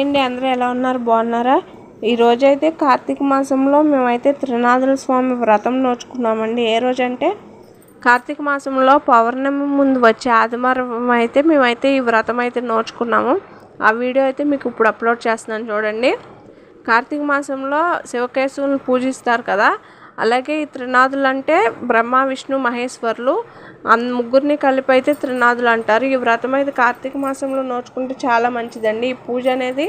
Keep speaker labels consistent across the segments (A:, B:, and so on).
A: Hi అండి అందరూ ఎలా ఉన్నారు? బాగున్నారా? ఈరోజైతే కార్తీక మాసంలో మేమైతే త్రినాథుల స్వామి వ్రతం నోచుకున్నామండి. ఏ రోజు అంటే కార్తీక మాసంలో పౌర్ణమి ముందు వచ్చే ఆదివారం అయితే మేమైతే ఈ వ్రతం అయితే నోచుకున్నాము. ఆ వీడియో అయితే మీకు ఇప్పుడు అప్లోడ్ చేస్తున్నాను చూడండి. కార్తీక మాసంలో శివకేశవులను పూజిస్తారు కదా? అలాగే ఈ త్రినాథులు అంటే బ్రహ్మ విష్ణు మహేశ్వరులు అన్ ముగ్గురిని కలిపి అయితే త్రినాథులు అంటారు. ఈ వ్రతం అయితే కార్తీక మాసంలో నోచుకుంటే చాలా మంచిదండి. ఈ పూజ అనేది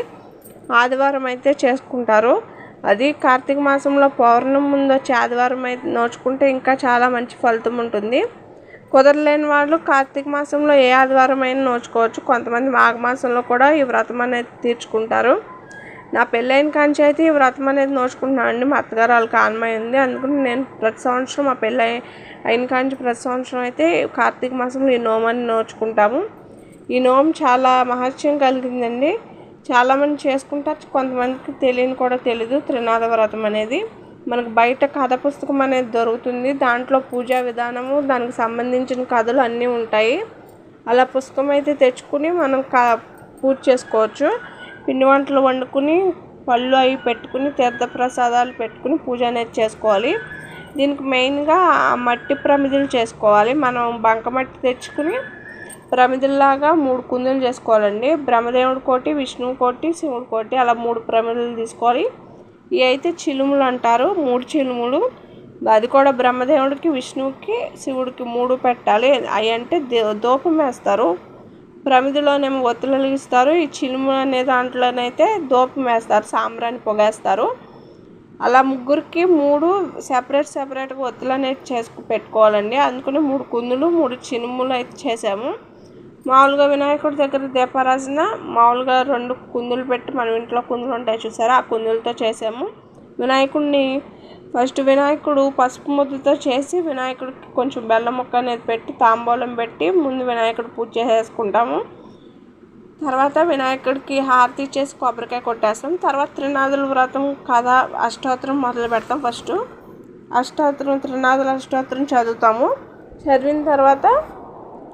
A: ఆదివారం అయితే చేసుకుంటారు. అది కార్తీక మాసంలో పౌర్ణమి ముందు వచ్చే ఆదివారం అయితే నోచుకుంటే ఇంకా చాలా మంచి ఫలితం ఉంటుంది. కుదరలేని వాళ్ళు కార్తీక మాసంలో ఏ ఆదివారం అయినా నోచుకోవచ్చు. కొంతమంది మాఘ మాసంలో కూడా ఈ వ్రతం అనేది తీర్చుకుంటారు. నా పెళ్ళైన కాంచి అయితే ఈ వ్రతం అనేది నోచుకుంటున్నాను అండి. మా అత్తగారు వాళ్ళకి ఆన్మయ ఉంది అందుకని నేను ప్రతి సంవత్సరం మా పెళ్ళై అయిన కాంచి ప్రతి సంవత్సరం అయితే కార్తీక మాసంలో ఈ నోమని నోచుకుంటాము. ఈ నోము చాలా మహత్యం కలిగిందండి. చాలామంది చేసుకుంటారు. కొంతమందికి తెలియని కూడా తెలీదు. త్రినాథ వ్రతం అనేది మనకు బయట కథ పుస్తకం అనేది దొరుకుతుంది. దాంట్లో పూజా విధానము దానికి సంబంధించిన కథలు అన్నీ ఉంటాయి. అలా పుస్తకం అయితే తెచ్చుకుని మనం కా పూజ చేసుకోవచ్చు. పిండి వంటలు వండుకుని పళ్ళు అవి పెట్టుకుని తీర్థ ప్రసాదాలు పెట్టుకుని పూజ అనేది చేసుకోవాలి. దీనికి మెయిన్గా మట్టి ప్రమిదలు చేసుకోవాలి. మనం బంకమట్టి తెచ్చుకుని ప్రమిదల్లాగా మూడు కుందులు చేసుకోవాలండి. బ్రహ్మదేవుడి కోటి విష్ణువు కోటి శివుడి కోటి అలా మూడు ప్రమిదలు తీసుకోవాలి. ఇవి అయితే చిలుములు అంటారు. మూడు చిలుములు. అది కూడా బ్రహ్మదేవుడికి విష్ణువుకి శివుడికి మూడు పెట్టాలి. అవి అంటే దూపం వేస్తారు. ప్రమిదిలోనేమో ఒత్తులలిగిస్తారు ఈ చిలుము అనే దాంట్లోనైతే దూపం వేస్తారు. సాంబ్రాన్ని పొగేస్తారు. అలా ముగ్గురికి మూడు సెపరేట్ సెపరేట్గా ఒత్తులు అనేది చేసుకు పెట్టుకోవాలండి. అందుకని మూడు కుందులు మూడు చినుములు అయితే చేసాము. మామూలుగా వినాయకుడి దగ్గర దీపారాజన మామూలుగా రెండు కుందులు పెట్టి మనం ఇంట్లో కుందులు ఉంటాయి చూసారా? ఆ కుందులతో చేసాము. వినాయకుడిని ఫస్ట్ వినాయకుడు పసుపు ముద్దతో చేసి వినాయకుడికి కొంచెం బెల్లం ముక్క అనేది పెట్టి తాంబూలం పెట్టి ముందు వినాయకుడు పూజ చేసేసుకుంటాము. తర్వాత వినాయకుడికి హారతి చేసి కొబ్బరికాయ కొట్టేస్తాం. తర్వాత త్రినాథుల వ్రతం కథ అష్టోత్తరం మొదలు పెడతాం ఫస్ట్. అష్టోత్తరం త్రినాథుల అష్టోత్తరం చదువుతాము. చదివిన తర్వాత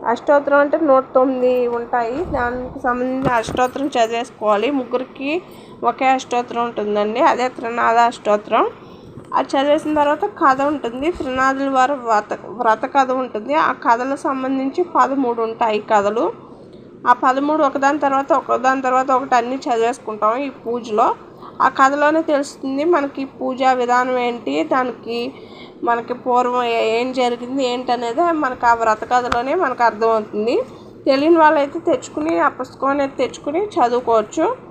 A: అష్టోత్తరం అంటే నూట తొమ్మిది ఉంటాయి. దానికి సంబంధించిన అష్టోత్తరం చదివేసుకోవాలి. ముగ్గురికి ఒకే అష్టోత్తరం ఉంటుందండి అదే త్రినాథ అష్టోత్తరం. అది చదివేసిన తర్వాత కథ ఉంటుంది త్రినాథుల వారి వ్రత వ్రత కథ ఉంటుంది. ఆ కథలకు సంబంధించి పదమూడు ఉంటాయి కథలు. ఆ పదమూడు ఒకదాని తర్వాత ఒకదాని తర్వాత ఒకటి అన్నీ చదివేసుకుంటాం ఈ పూజలో. ఆ కథలోనే తెలుస్తుంది మనకి పూజా విధానం ఏంటి దానికి మనకి పూర్వం ఏం జరిగింది ఏంటి అనేది మనకు ఆ వ్రత కథలోనే మనకు అర్థమవుతుంది. తెలియని వాళ్ళైతే తెచ్చుకుని ఆ పుస్తకం అనేది తెచ్చుకుని చదువుకోవచ్చు.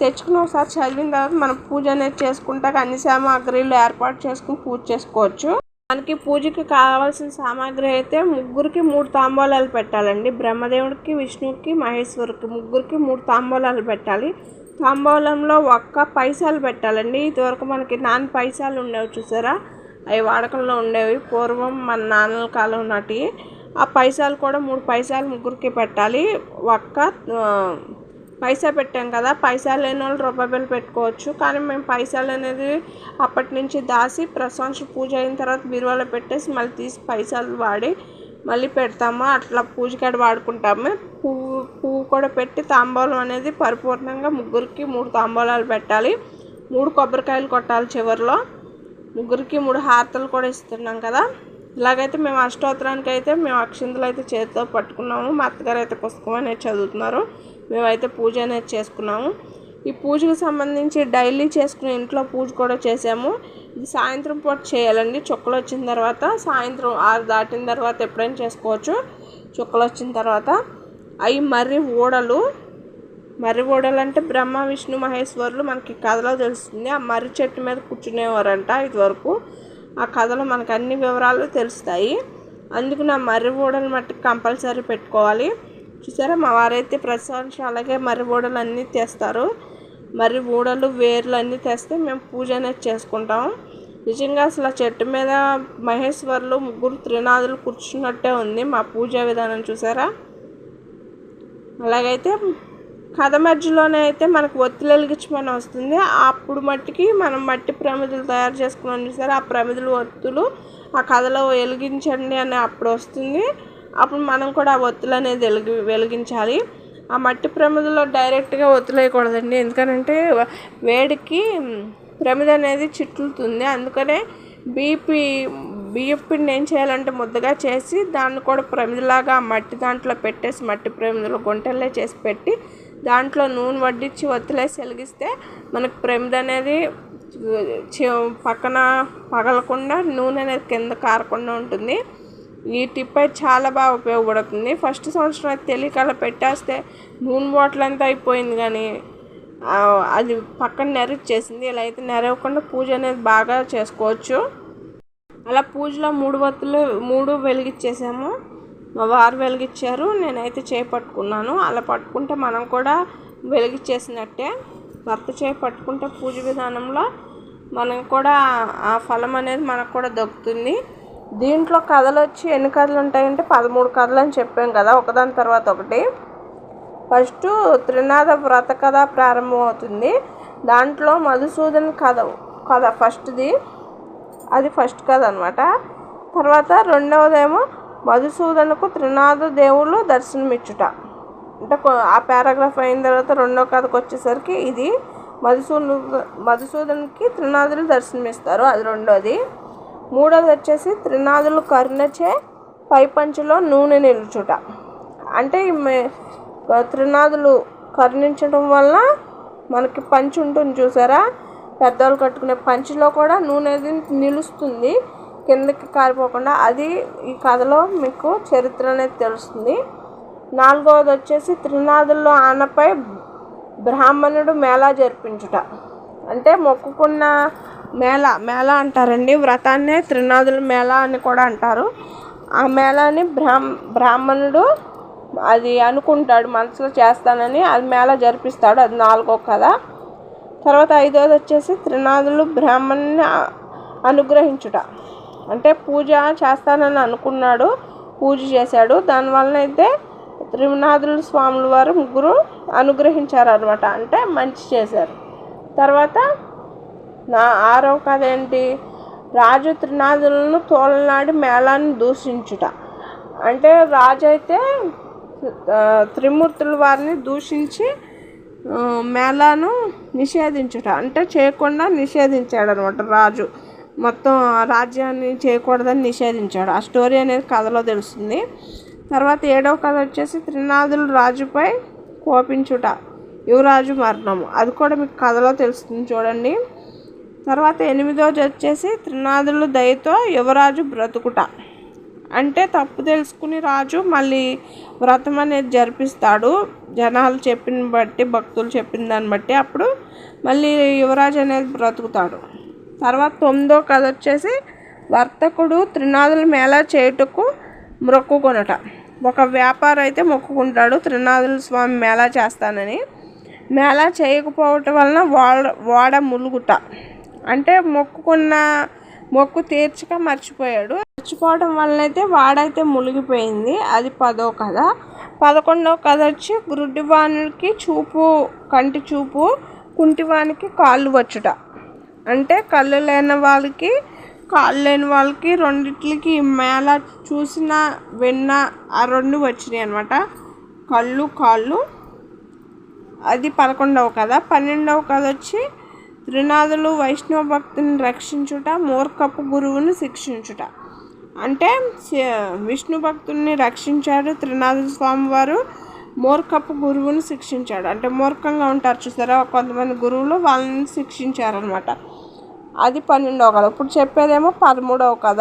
A: తెచ్చుకుని ఒకసారి చదివిన తర్వాత మనం పూజ అనేది చేసుకుంటాక అన్ని సామాగ్రిలు ఏర్పాటు చేసుకుని పూజ చేసుకోవచ్చు. మనకి పూజకి కావాల్సిన సామాగ్రి అయితే ముగ్గురికి మూడు తాంబూలాలు పెట్టాలండి. బ్రహ్మదేవుడికి విష్ణువుకి మహేశ్వరుకి ముగ్గురికి మూడు తాంబూలాలు పెట్టాలి. తాంబూలంలో ఒక్క పైసలు పెట్టాలండి. ఇదివరకు మనకి నాన్న పైసలు ఉండేవి చూసారా? అవి వాడకంలో ఉండేవి. పూర్వం మన నాన్నల కాలం నాటి ఆ పైసలు కూడా మూడు పైసలు ముగ్గురికి పెట్టాలి. ఒక్క పైసా పెట్టాం కదా పైసా లేని వాళ్ళు రూపాయలు పెట్టుకోవచ్చు. కానీ మేము పైసలు అనేది అప్పటి నుంచి దాసి ప్రశంస పూజ అయిన తర్వాత బీరువాలో పెట్టేసి మళ్ళీ తీసి పైసలు వాడి మళ్ళీ పెడతాము. అట్లా పూజకాడ వాడుకుంటాము. పువ్వు పువ్వు కూడా పెట్టి తాంబూలం అనేది పరిపూర్ణంగా ముగ్గురికి మూడు తాంబూలాలు పెట్టాలి. మూడు కొబ్బరికాయలు కొట్టాలి చివరిలో. ముగ్గురికి మూడు హారతలు కూడా ఇస్తున్నాం కదా. ఇలాగైతే మేము అష్టోత్తరానికి అయితే మేము అక్షింతలు అయితే చేతితో పట్టుకున్నాము. మా అత్తగారు అయితే పుస్తకం అనేది చదువుతున్నారు. మేమైతే పూజ అనేది చేసుకున్నాము. ఈ పూజకు సంబంధించి డైలీ చేసుకునే ఇంట్లో పూజ కూడా చేసాము ఇది సాయంత్రం పూట చేయాలండి. చుక్కలు వచ్చిన తర్వాత సాయంత్రం ఆరు దాటిన తర్వాత ఎప్పుడైనా చేసుకోవచ్చు. చుక్కలు వచ్చిన తర్వాత అవి మర్రి ఊడలు. మర్రి ఊడలు అంటే బ్రహ్మ విష్ణు మహేశ్వరులు మనకి కథలో తెలుస్తుంది. ఆ మర్రి చెట్టు మీద కూర్చునేవారంట ఇదివరకు. ఆ కథలో మనకు అన్ని వివరాలు తెలుస్తాయి. అందుకు నా మర్రి ఓడలు మట్టుకు కంపల్సరీ పెట్టుకోవాలి. చూసారా? మా వారైతే ప్రతి సంవత్సరం అలాగే మర్రి ఊడలు అన్నీ తెస్తారు. మర్రి ఊడలు వేర్లు అన్నీ తెస్తే మేము పూజ అనేది చేసుకుంటాం. నిజంగా అసలు ఆ చెట్టు మీద మహేశ్వరులు ముగ్గురు త్రినాథులు కూర్చున్నట్టే ఉంది మా పూజా విధానం చూసారా? అలాగైతే కథ మధ్యలోనే అయితే మనకు ఒత్తిళ్ళు వెలిగించమని వస్తుంది. అప్పుడు మట్టికి మనం మట్టి ప్రమిదలు తయారు చేసుకున్నాం చూసారా? ఆ ప్రమిదలు ఒత్తులు ఆ కథలో వెలిగించండి అని అప్పుడు వస్తుంది. అప్పుడు మనం కూడా ఆ ఒత్తులు అనేది వెలిగి వెలిగించాలి. ఆ మట్టి ప్రమిదలో డైరెక్ట్గా వదిలేయకూడదండి ఎందుకనంటే వేడికి ప్రమిద అనేది చిట్లుతుంది. అందుకనే బీపీ బియ్యం పిండి ఏం చేయాలంటే ముద్దగా చేసి దాన్ని కూడా ప్రమిదలాగా మట్టి దాంట్లో పెట్టేసి మట్టి ప్రమిదలో గుంటల్లో చేసి పెట్టి దాంట్లో నూనె వడ్డించి వత్తులేసి వెలిగిస్తే మనకు ప్రమిద అనేది పక్కన పగలకుండా నూనె అనేది కింద కారకుండా ఉంటుంది. ఈ టిప్ అయితే చాలా బాగా ఉపయోగపడుతుంది. ఫస్ట్ సంవత్సరం అయితే తెలియక అలా పెట్టేస్తే నూనె బాటిల్ అంతా అయిపోయింది కానీ అది పక్కన నెరవేర్చేసింది. ఇలా అయితే నెరవకుండా పూజ అనేది బాగా చేసుకోవచ్చు. అలా పూజలో మూడు వత్తులు మూడు వెలిగించేసాము మా వారు వెలిగించారు నేనైతే చేపట్టుకున్నాను. పట్టుకున్నాను అలా పట్టుకుంటే మనం కూడా వెలిగించేసినట్టే భర్త చేయి పట్టుకుంటే పూజ విధానంలో మనం కూడా ఆ ఫలం అనేది మనకు కూడా దొరుకుతుంది దీంట్లో కథలు వచ్చి ఎన్ని కథలు ఉంటాయంటే పదమూడు కథలు అని చెప్పాం కదా ఒకదాని తర్వాత ఒకటి. ఫస్ట్ త్రినాథ వ్రత కథ ప్రారంభం అవుతుంది దాంట్లో మధుసూదన్ కథ కథ ఫస్ట్ది. అది ఫస్ట్ కథ అనమాట తర్వాత రెండవదేమో మధుసూదనకు త్రినాథ దేవుళ్ళు దర్శనమిచ్చుట. అంటే ఆ పారాగ్రాఫ్ అయిన తర్వాత రెండవ కథకు వచ్చేసరికి ఇది మధుసూదను మధుసూదన్కి త్రినాథులు దర్శనమిస్తారు అది రెండోది. మూడవది వచ్చేసి త్రినాథులు కరుణచే పైపంచులో నూనె నిలుచుట. అంటే త్రినాదులు మే- త్రినాథులు కరుణించడం వల్ల మనకి పంచి ఉంటుంది చూసారా? పెద్దవాళ్ళు కట్టుకునే పంచిలో కూడా నూనె అది నిలుస్తుంది కిందకి కారిపోకుండా. అది ఈ కథలో మీకు చరిత్ర అనేది తెలుస్తుంది. నాలుగవది వచ్చేసి త్రినాథుల్లో ఆనపై బ్రాహ్మణుడు మేళా జరిపించుట. అంటే మొక్కుకున్న మేళ మేళ అంటారండి. వ్రతాన్నే త్రినాదుల మేళ అని కూడా అంటారు. ఆ మేళాని బ్రాహ్మ బ్రాహ్మణుడు అది అనుకుంటాడు మనసులో చేస్తానని. అది మేళ జరిపిస్తాడు అది నాలుగో కథ. తర్వాత ఐదోది వచ్చేసి త్రినాథులు బ్రాహ్మణుని అనుగ్రహించుట. అంటే పూజ చేస్తానని అనుకున్నాడు పూజ చేశాడు. దానివలన అయితే త్రినాథుల స్వాముల వారు ముగ్గురు అనుగ్రహించారు అనమాట అంటే మంచి చేశారు. తర్వాత నా ఆరవ కథ ఏంటి? రాజు త్రినాథులను తోలనాడి మేళాన్ని దూషించుట. అంటే రాజు అయితే త్రిమూర్తుల వారిని దూషించి మేళాను నిషేధించుట. అంటే చేయకుండా నిషేధించాడు అనమాట రాజు. మొత్తం ఆ రాజ్యాన్ని చేయకూడదని నిషేధించాడు. ఆ స్టోరీ అనేది కథలో తెలుస్తుంది. తర్వాత ఏడవ కథ వచ్చేసి త్రినాథులు రాజుపై కోపించుట. యువరాజు మరణం అది కూడా మీకు కథలో తెలుస్తుంది చూడండి. తర్వాత ఎనిమిదోది వచ్చేసి త్రినాథులు దయతో యువరాజు బ్రతుకుట. అంటే తప్పు తెలుసుకుని రాజు మళ్ళీ వ్రతం అనేది జరిపిస్తాడు. జనాలు చెప్పిన బట్టి భక్తులు చెప్పిన దాన్ని బట్టి అప్పుడు మళ్ళీ యువరాజు అనేది బ్రతుకుతాడు. తర్వాత తొమ్మిదో కథ వచ్చేసి వర్తకుడు త్రినాథుల మేళ చేయుటకు మొక్కుకొనుట. ఒక వ్యాపారం అయితే మొక్కుకుంటాడు త్రినాథుల స్వామి మేళా చేస్తానని. మేళా చేయకపోవటం వలన వాడ వాడ ములుగుట. అంటే మొక్కుకున్న మొక్కు తీర్చక మర్చిపోయాడు. మర్చిపోవడం వలన అయితే వాడైతే మునిగిపోయింది. అది పదో కథ. పదకొండవ కథ వచ్చి గురుడివానికి చూపు కంటి చూపు కుంటివానికి కాళ్ళు వచ్చుట. అంటే కళ్ళు లేని వాళ్ళకి కాళ్ళు లేని వాళ్ళకి రెండిట్లకి మేళ చూసిన వెన్న ఆ రెండు వచ్చినాయి అనమాట కళ్ళు కాళ్ళు. అది పదకొండవ కథ. పన్నెండవ కథ వచ్చి త్రినాథులు వైష్ణవ భక్తిని రక్షించుట మూర్ఖపు గురువుని శిక్షించుట. అంటే విష్ణు భక్తుల్ని రక్షించాడు త్రినాథ స్వామి వారు మూర్ఖపు గురువుని శిక్షించాడు. అంటే మూర్ఖంగా ఉంటారు చూసారా కొంతమంది గురువులు వాళ్ళని శిక్షించారనమాట అది పన్నెండవ కథ. ఇప్పుడు చెప్పేదేమో పదమూడవ కథ.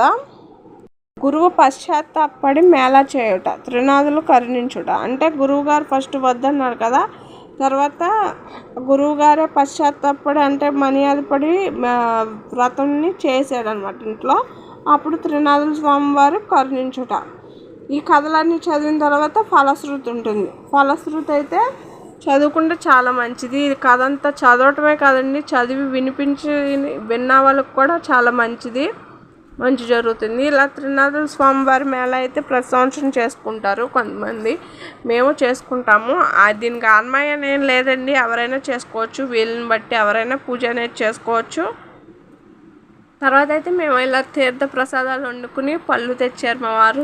A: గురువు పశ్చాత్తాపడి మేళా చేయుట త్రినాథులు కరుణించుట. అంటే గురువుగారు ఫస్ట్ వద్దన్నాడు కదా తర్వాత గురువుగారే పశ్చాత్తాపడి అంటే మర్యాద పడి వ్రతంని చేశాడు ఇంట్లో. అప్పుడు త్రినాథుల స్వామి వారు కరుణించుట. ఈ కథలన్నీ చదివిన తర్వాత ఫలశ్రుతి ఉంటుంది. ఫలశ్రుతి అయితే చదువుకుంటే చాలా మంచిది. ఇది కథ అంతా చదవటమే కాదండి చదివి వినిపించి విన్న వాళ్ళకి కూడా చాలా మంచిది. మంచి జరుగుతుంది. ఇలా త్రినాథుల స్వామివారి మేళ అయితే ప్రతి సంవత్సరం చేసుకుంటారు కొంతమంది. మేము చేసుకుంటాము. దీనికి ఆన్మాయం ఏం లేదండి. ఎవరైనా చేసుకోవచ్చు. వీళ్ళని బట్టి ఎవరైనా పూజ అనేది చేసుకోవచ్చు. తర్వాత అయితే మేము ఇలా తీర్థ ప్రసాదాలు వండుకుని పళ్ళు తెచ్చారు మా వారు.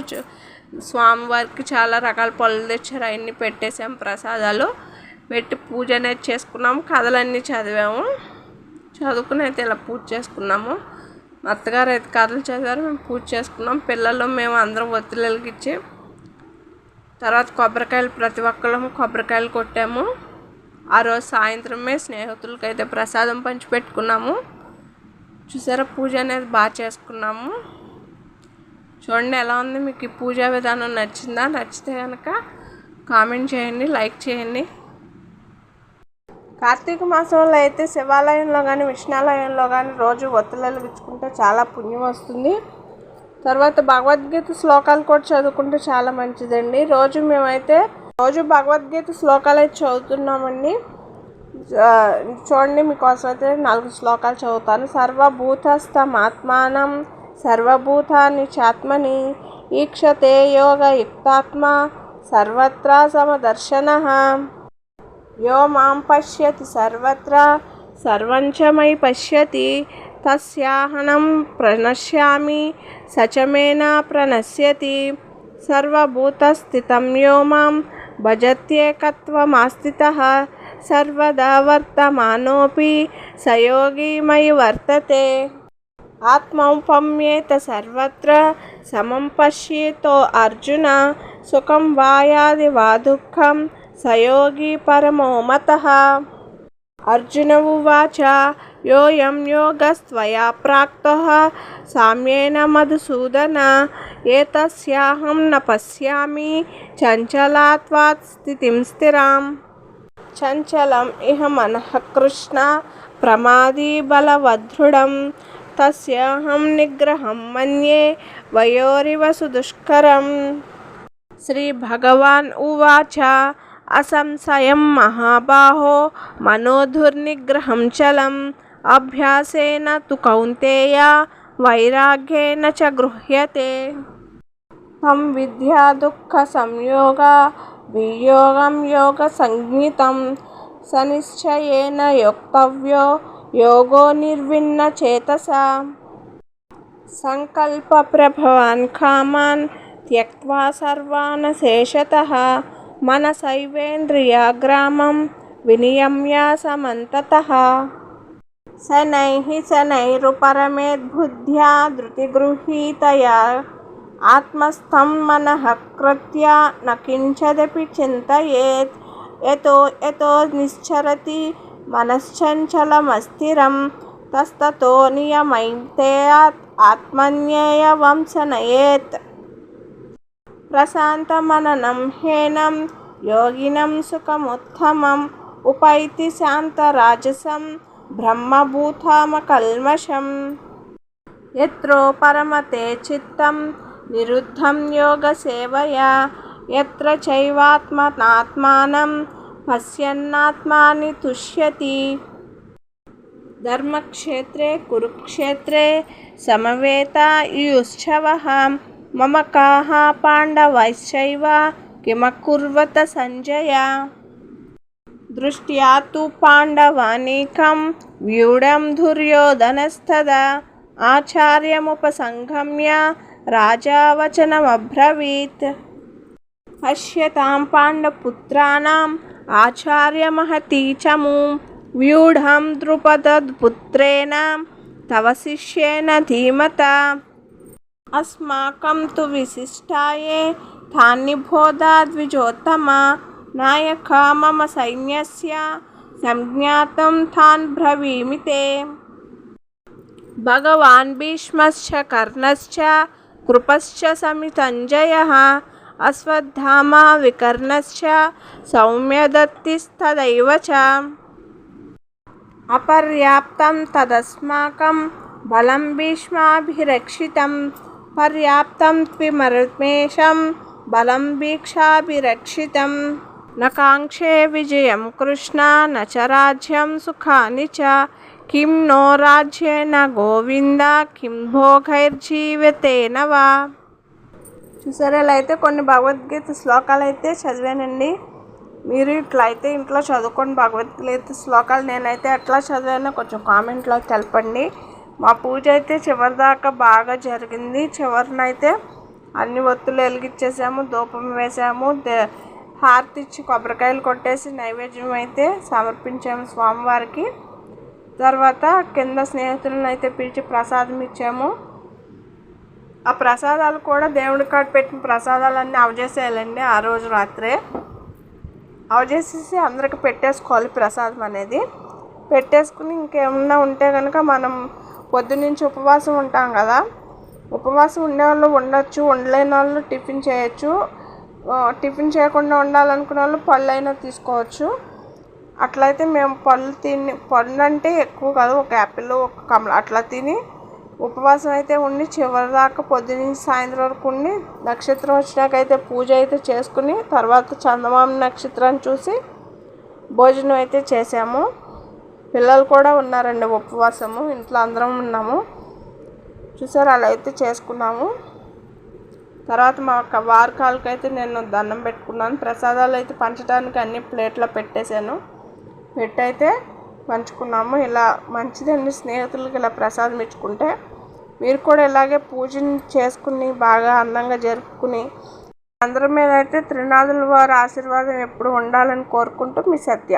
A: స్వామివారికి చాలా రకాల పళ్ళు తెచ్చారు. అవన్నీ పెట్టేసాం ప్రసాదాలు. పెట్టి పూజ అనేది చేసుకున్నాము. కథలన్నీ చదివాము. చదువుకుని అయితే ఇలా పూజ చేసుకున్నాము. మా అత్తగారు అయితే కథలు చేశారు మేము పూజ చేసుకున్నాం. పిల్లలు మేము అందరం ఒత్తిళ్ళకి ఇచ్చి తర్వాత కొబ్బరికాయలు ప్రతి ఒక్కళ్ళము కొబ్బరికాయలు కొట్టాము. ఆ రోజు సాయంత్రమే స్నేహితులకి అయితే ప్రసాదం పంచిపెట్టుకున్నాము. చూసారా పూజ అనేది బాగా చేసుకున్నాము. చూడండి ఎలా ఉంది మీకు ఈ పూజా విధానం నచ్చిందా? నచ్చితే కనుక కామెంట్ చేయండి లైక్ చేయండి. కార్తీక మాసంలో అయితే శివాలయంలో కానీ విష్ణాలయంలో కానీ రోజు ఒత్తులు విచ్చుకుంటే చాలా పుణ్యం వస్తుంది. తర్వాత భగవద్గీత శ్లోకాలు కూడా చదువుకుంటే చాలా మంచిదండి. రోజు మేమైతే రోజు భగవద్గీత శ్లోకాలు అయితే చదువుతున్నామండి. చూడండి మీకోసం అయితే నాలుగు శ్లోకాలు చదువుతాను. సర్వభూతస్థమాత్మానం సర్వభూతాన్ని చాత్మని ఈక్షతే యోగ యుక్తాత్మ సర్వత్రా సమదర్శన. యో మాం పశ్యతి సర్వత్ర సర్వంచమై పశ్యతి తస్యాహనం ప్రణశ్యామి సచమేనా ప్రణశ్యతి సర్వభూతస్థితం యో మాం భజత్యేకత్వమాస్థిత సర్వదా వర్తమానోపి సయోగి వర్తతే ఆత్మౌపమ్యేత సర్వత్ర సమం పశ్యేతో అర్జున సుఖం వాయాది వా దుఃఖం సయోగి పరమో మత. అర్జున ఉవాచ యోయం యోగస్త్వయా ప్రాక్త సామ్యేన మధుసూదన ఏతస్యాహం న పశ్యామి చంచలాత్వాత్ స్థితిం స్థిరాం. చంచలం ఇహ మనః కృష్ణ ప్రమాదీ బలవదృఢం తస్యాహం నిగ్రహం మన్యే వయోరివ సుదుష్కరం. శ్రీ భగవాన్ ఉవాచ అసంశయం మహాబాహో మనోధుర్నిగ్రహం చలం. అభ్యాసేన తు కౌంతేయ వైరాగ్యేన చ గృహ్యతే. తం విద్యా దుఃఖ సంయోగ వియోగం యోగ సంజ్ఞితం. సనిశ్చయేన యోక్తవ్యో యోగో నిర్విన్న చేతస. సంకల్ప ప్రభవాన్ కామాన్ త్యక్వా సర్వాన్ శేషత. మనసైవేంద్రియాగ్రామం వినియమ్య సమంతతః శనైః శనైరుపరమేద్బుద్ధ్యా ధృతిగృహీతయా ఆత్మస్థం మనః కృత్య నకించదపి చింతయేత్ యతో యతో నిశ్చరతి మనశ్చంచలమస్థిరం తస్తతో నియమైతే ఆత్మన్యేయ వంశనయేత్ ప్రశాంతమననం హేనం యోగినం సుఖముత్తమం ఉపైతి శాంతరాజసం బ్రహ్మభూతామకల్మషం. ఎత్రో పరమతే చిత్తం నిరుద్ధం యోగసేవయా ఎత్ర చైవాత్మనాత్మానం పశ్యన్నాత్మాని తుష్యతి. ధర్మక్షేత్రే కురుక్షేత్రే సమవేతాయుశ్చవः మమ కాः పాండవైశ్చైవ కిమకుర్వత సంజయ దృష్ట్యా తు పాండవానీకం వ్యూఢం దుర్యోధనస్తదా ఆచార్యముపసంగమ్య రాజా వచనమబ్రవీత్ పశ్యతాం పాండపుత్రాణం ఆచార్యమహతీ చము వ్యూఢం ద్రుపదపుత్రేణ తవ శిష్యేన ధీమత అస్మాకం अस्माक अस्माकं तु विशिष्टाये थान्निबोधाद्विजोत्तमा नायक, मम सैन्य संज्ञातं तान् ब्रवीमि ते। भगवान् भीष्मश्च, कर्णश्च, कृपश्च समितञ्जयः, अश्वत्थामा, विकर्णश्च, सौम्यदत्तिस्तदैव च। अपर्याप्तं तदस्माकं बलं भीष्माभिरक्षितं పర్యాప్తం త్విమరమేషం బలం భీక్షాభిరక్షితం నకాంక్షే విజయం కృష్ణ న చ రాజ్యం సుఖాని చ కిం నో రాజ్యేన గోవింద కిం భోగైర్జీవితేన వా చూసారా ఇలా అయితే కొన్ని భగవద్గీత శ్లోకాలు అయితే చదివానండి. మీరు ఇట్లా అయితే ఇంట్లో చదువుకోండి భగవద్గీత శ్లోకాలు నేనైతే ఎట్లా చదివానో కొంచెం కామెంట్లో తెలపండి. మా పూజ అయితే చివరిదాకా బాగా జరిగింది. చివరినైతే అన్ని ఒత్తులు వెలిగించేసాము ధూపం వేసాము దే- హారతి ఇచ్చి కొబ్బరికాయలు కొట్టేసి నైవేద్యం అయితే సమర్పించాము స్వామివారికి. తర్వాత కింద స్నేహితులను అయితే పిలిచి ప్రసాదం ఇచ్చాము. ఆ ప్రసాదాలు కూడా దేవుడి కాడ పెట్టిన ప్రసాదాలన్నీ అవజేసేయాలండి ఆ రోజు రాత్రే. అవజేసేసి అందరికి పెట్టేసుకోవాలి ప్రసాదం అనేది. పెట్టేసుకుని ఇంకేమన్నా ఉంటే కనుక మనం పొద్దునుంచి ఉపవాసం ఉంటాం కదా. ఉపవాసం ఉండేవాళ్ళు ఉండొచ్చు ఉండలేని వాళ్ళు టిఫిన్ చేయొచ్చు. టిఫిన్ చేయకుండా ఉండాలనుకునే వాళ్ళు పళ్ళు అయినా తీసుకోవచ్చు. అట్లయితే మేము పళ్ళు తిని పళ్ళు అంటే ఎక్కువ కాదు ఒక యాపిల్ ఒక కమల అట్లా తిని ఉపవాసం అయితే ఉండి చివరి దాకా పొద్దునుంచి సాయంత్రం వరకు ఉండి నక్షత్రం వచ్చినాకైతే పూజ అయితే చేసుకుని తర్వాత చందమామ నక్షత్రాన్ని చూసి భోజనం అయితే చేసాము. పిల్లలు కూడా ఉన్నారండి ఉపవాసము. ఇంట్లో అందరం ఉన్నాము. చూసారు అలా అయితే చేసుకున్నాము. తర్వాత మా అక్క వారి కాళ్ళకైతే నేను దండం పెట్టుకున్నాను. ప్రసాదాలు అయితే పంచడానికి అన్ని ప్లేట్లో పెట్టేశాను. పెట్టయితే పంచుకున్నాము. ఇలా మంచిదండి స్నేహితులకి ఇలా ప్రసాదం ఇచ్చుకుంటే. మీరు కూడా ఇలాగే పూజని చేసుకుని బాగా అందంగా జరుపుకుని అందరి మీద అయితే త్రినాథుల వారి ఆశీర్వాదం ఎప్పుడు ఉండాలని కోరుకుంటూ మీ సత్య.